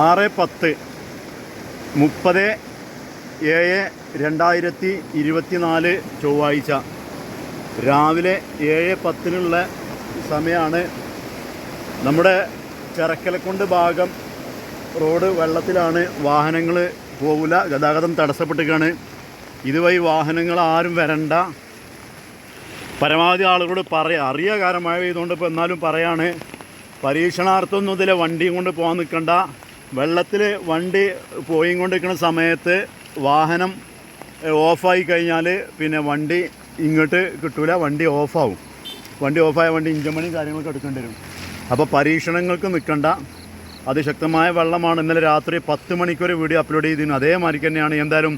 ആറ് പത്ത് മുപ്പത് ഏഴ് രണ്ടായിരത്തി ഇരുപത്തിനാല് ചൊവ്വാഴ്ച. രാവിലെ ഏഴ് പത്തിനുള്ള സമയമാണ് നമ്മുടെ ചിറക്കലക്കൊണ്ട് ഭാഗം റോഡ് വെള്ളത്തിലാണ് വാഹനങ്ങൾ പോകില്ല ഗതാഗതം തടസ്സപ്പെട്ടിരിക്കുകയാണ്. ഇതുവഴി വാഹനങ്ങൾ ആരും വരണ്ട. പരമാവധി ആളുകളോട് പറയാം അറിയ കാരണം മഴ പെയ്തുകൊണ്ട് ഇപ്പോൾ എന്നാലും പറയാണ് പരീക്ഷണാർത്ഥമൊന്നും ഇതിലെ വണ്ടിയും കൊണ്ട് പോകാൻ നിൽക്കണ്ട. വെള്ളത്തിൽ വണ്ടി പോയി കൊണ്ടിരിക്കുന്ന സമയത്ത് വാഹനം ഓഫായി കഴിഞ്ഞാൽ പിന്നെ വണ്ടി ഇങ്ങോട്ട് കിട്ടൂല വണ്ടി ഓഫാവും. വണ്ടി ഓഫായ വണ്ടി ഇഞ്ചമണി കാര്യങ്ങളൊക്കെ എടുക്കേണ്ടി വരും. അപ്പോൾ പരീക്ഷണങ്ങൾക്ക് നിൽക്കണ്ട അതിശക്തമായ വെള്ളമാണ്. ഇന്നലെ രാത്രി പത്ത് മണിക്കൊരു വീഡിയോ അപ്ലോഡ് ചെയ്തിരുന്നു. അതേമാതിരി തന്നെയാണ്. എന്തായാലും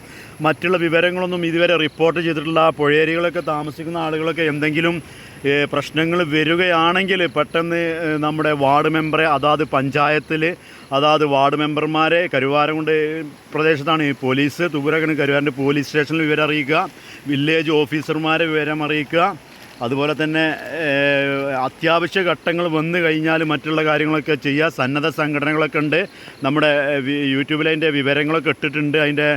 മറ്റുള്ള വിവരങ്ങളൊന്നും ഇതുവരെ റിപ്പോർട്ട് ചെയ്തിട്ടുള്ള പുഴയരികളൊക്കെ താമസിക്കുന്ന ആളുകളൊക്കെ എന്തെങ്കിലും പ്രശ്നങ്ങൾ വരികയാണെങ്കിൽ പെട്ടെന്ന് നമ്മുടെ വാർഡ് മെമ്പറെ അതാത് പഞ്ചായത്തിൽ അതാത് വാർഡ് മെമ്പർമാരെ കരുവാരകുണ്ട് പ്രദേശത്താണ് ഈ പോലീസ് തുപുരകണ് കരുവാരന്റെ പോലീസ് സ്റ്റേഷനിൽ വിവരം അറിയിക്കുക വില്ലേജ് ഓഫീസർമാരെ വിവരം അറിയിക്കുക അതുപോലെ തന്നെ അത്യാവശ്യ ഘട്ടങ്ങൾ വന്നു കഴിഞ്ഞാൽ മറ്റുള്ള കാര്യങ്ങളൊക്കെ ചെയ്യുക സന്നദ്ധ സംഘടനകളൊക്കെ ഉണ്ട്. നമ്മുടെ യൂട്യൂബിൽ അതിന്റെ വിവരങ്ങളൊക്കെ ഇട്ടിട്ടുണ്ട്. അതിന്റെ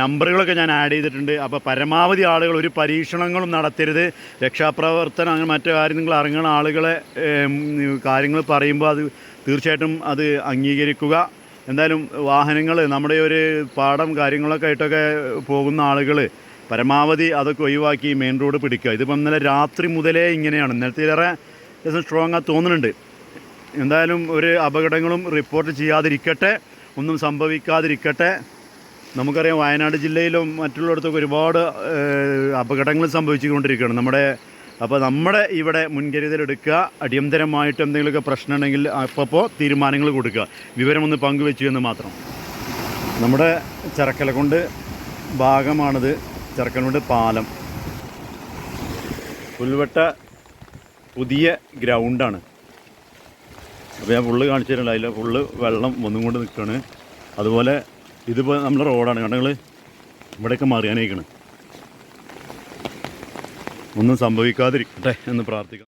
നമ്പറുകളൊക്കെ ഞാൻ ആഡ് ചെയ്തിട്ടുണ്ട്. അപ്പോൾ പരമാവധി ആളുകൾ ഒരു പരീക്ഷണങ്ങളും നടത്തരുത്. രക്ഷാപ്രവർത്തനം അങ്ങനെ മറ്റു കാര്യങ്ങൾ ഇറങ്ങുന്ന ആളുകളെ കാര്യങ്ങൾ പറയുമ്പോൾ അത് തീർച്ചയായിട്ടും അത് അംഗീകരിക്കുക. എന്തായാലും വാഹനങ്ങൾ നമ്മുടെ ഒരു പാടം കാര്യങ്ങളൊക്കെ ആയിട്ടൊക്കെ പോകുന്ന ആളുകൾ പരമാവധി അതൊക്കെ ഒഴിവാക്കി മെയിൻ റോഡ് പിടിക്കുക. ഇതിപ്പം ഇന്നലെ രാത്രി മുതലേ ഇങ്ങനെയാണ്. ഇന്നലത്തേറെ ദിവസം സ്ട്രോങ് ആ തോന്നുന്നുണ്ട്. എന്തായാലും ഒരു അപകടങ്ങളും റിപ്പോർട്ട് ചെയ്യാതിരിക്കട്ടെ ഒന്നും സംഭവിക്കാതിരിക്കട്ടെ. നമുക്കറിയാം വയനാട് ജില്ലയിലും മറ്റുള്ളിടത്തൊക്കെ ഒരുപാട് അപകടങ്ങൾ സംഭവിച്ചുകൊണ്ടിരിക്കുകയാണ്. നമ്മുടെ അപ്പോൾ നമ്മുടെ ഇവിടെ മുൻകരുതലെടുക്കുക അടിയന്തരമായിട്ട് എന്തെങ്കിലുമൊക്കെ പ്രശ്നം ഉണ്ടെങ്കിൽ അപ്പോൾ തീരുമാനങ്ങൾ കൊടുക്കുക. വിവരമൊന്ന് പങ്കുവെച്ചു എന്ന് മാത്രം. നമ്മുടെ ചരക്കല കൊണ്ട് ഭാഗമാണിത്. ചെറക്കലകൊണ്ട് പാലം. പുൽവട്ട പുതിയ ഗ്രൗണ്ടാണ്. അപ്പോൾ ഞാൻ ഫുള്ള് കാണിച്ചു തരുന്നില്ല അതിൽ ഫുള്ള് വെള്ളം ഒന്നും കൊണ്ട് നിൽക്കുകയാണ് അതുപോലെ ഇതിപ്പോൾ നമ്മുടെ റോഡാണ്. കണ്ടങ്ങൾ ഇവിടെയൊക്കെ മറിയാനേക്കാണ് ഒന്നും സംഭവിക്കാതിരിക്കട്ടെ എന്ന് പ്രാർത്ഥിക്കാം